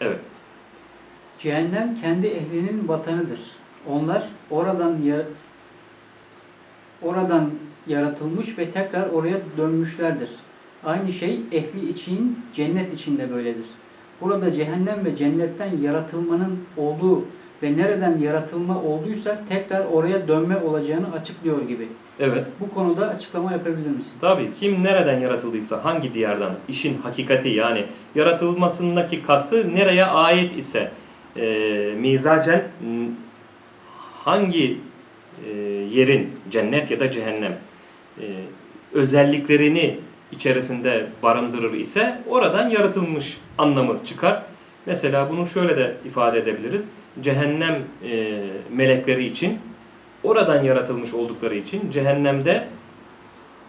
Evet. Cehennem kendi ehlinin vatanıdır. Onlar oradan ya- oradan yaratılmış ve tekrar oraya dönmüşlerdir. Aynı şey ehli için cennet için de böyledir. Burada cehennem ve cennetten yaratılmanın olduğu ve nereden yaratılma olduysa tekrar oraya dönme olacağını açıklıyor gibi. Evet. Bu konuda açıklama yapabilir misin? Tabii kim nereden yaratıldıysa, hangi diyardan, işin hakikati yani yaratılmasındaki kastı nereye ait ise e, mizacen hangi e, yerin cennet ya da cehennem e, özelliklerini içerisinde barındırır ise oradan yaratılmış anlamı çıkar. Mesela bunu şöyle de ifade edebiliriz. Cehennem e, melekleri için oradan yaratılmış oldukları için cehennemde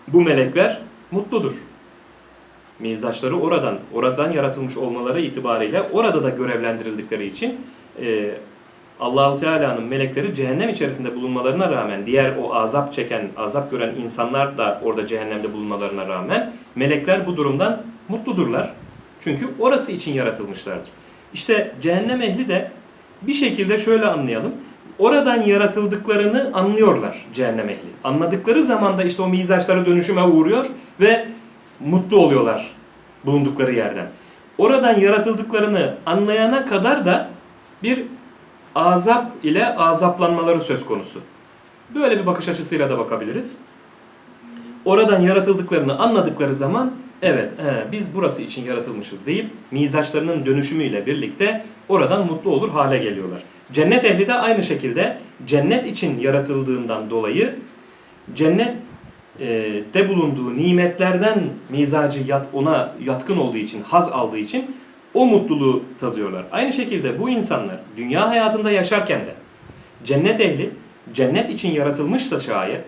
bu melekler mutludur. Mizaçları oradan, oradan yaratılmış olmaları itibariyle orada da görevlendirildikleri için e, Allahu Teala'nın melekleri cehennem içerisinde bulunmalarına rağmen diğer o azap çeken, azap gören insanlar da orada cehennemde bulunmalarına rağmen melekler bu durumdan mutludurlar. Çünkü orası için yaratılmışlardır. İşte cehennem ehli de bir şekilde şöyle anlayalım. Oradan yaratıldıklarını anlıyorlar cehennem ehli. Anladıkları zaman da işte o mizaçları dönüşüme uğruyor ve mutlu oluyorlar bulundukları yerden. Oradan yaratıldıklarını anlayana kadar da bir azap ile azaplanmaları söz konusu. Böyle bir bakış açısıyla da bakabiliriz. Oradan yaratıldıklarını anladıkları zaman evet he, biz burası için yaratılmışız deyip mizaçlarının dönüşümüyle birlikte oradan mutlu olur hale geliyorlar. Cennet ehli de aynı şekilde cennet için yaratıldığından dolayı cennet e, de bulunduğu nimetlerden mizacı yat, ona yatkın olduğu için, haz aldığı için o mutluluğu tadıyorlar. Aynı şekilde bu insanlar dünya hayatında yaşarken de cennet ehli cennet için yaratılmışsa şayet,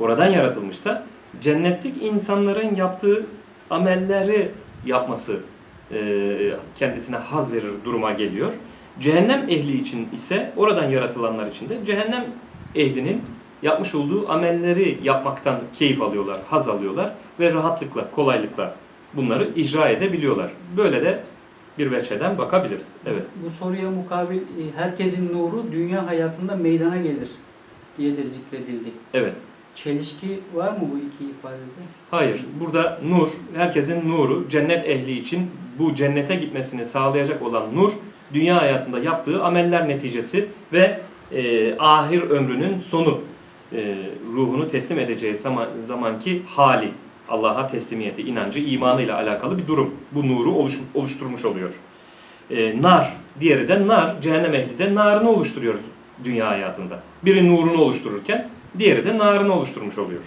oradan yaratılmışsa cennetlik insanların yaptığı amelleri yapması e, kendisine haz verir duruma geliyor. Cehennem ehli için ise oradan yaratılanlar için de cehennem ehlinin yapmış olduğu amelleri yapmaktan keyif alıyorlar, haz alıyorlar ve rahatlıkla, kolaylıkla bunları icra edebiliyorlar. Böyle de bir veçheden bakabiliriz. Evet. Bu soruya mukabil e, herkesin nuru dünya hayatında meydana gelir diye de zikredildi. Evet. Çelişki var mı bu iki ifadede? Hayır. Burada nur, herkesin nuru, cennet ehli için bu cennete gitmesini sağlayacak olan nur, dünya hayatında yaptığı ameller neticesi ve e, ahir ömrünün sonu e, ruhunu teslim edeceği zaman, zamanki hali, Allah'a teslimiyeti, inancı, imanıyla alakalı bir durum. Bu nuru oluş, oluşturmuş oluyor. E, nar, diğeri de nar, cehennem ehli de narını oluşturuyor dünya hayatında. Biri nurunu oluştururken diğeri de narını oluşturmuş oluyor.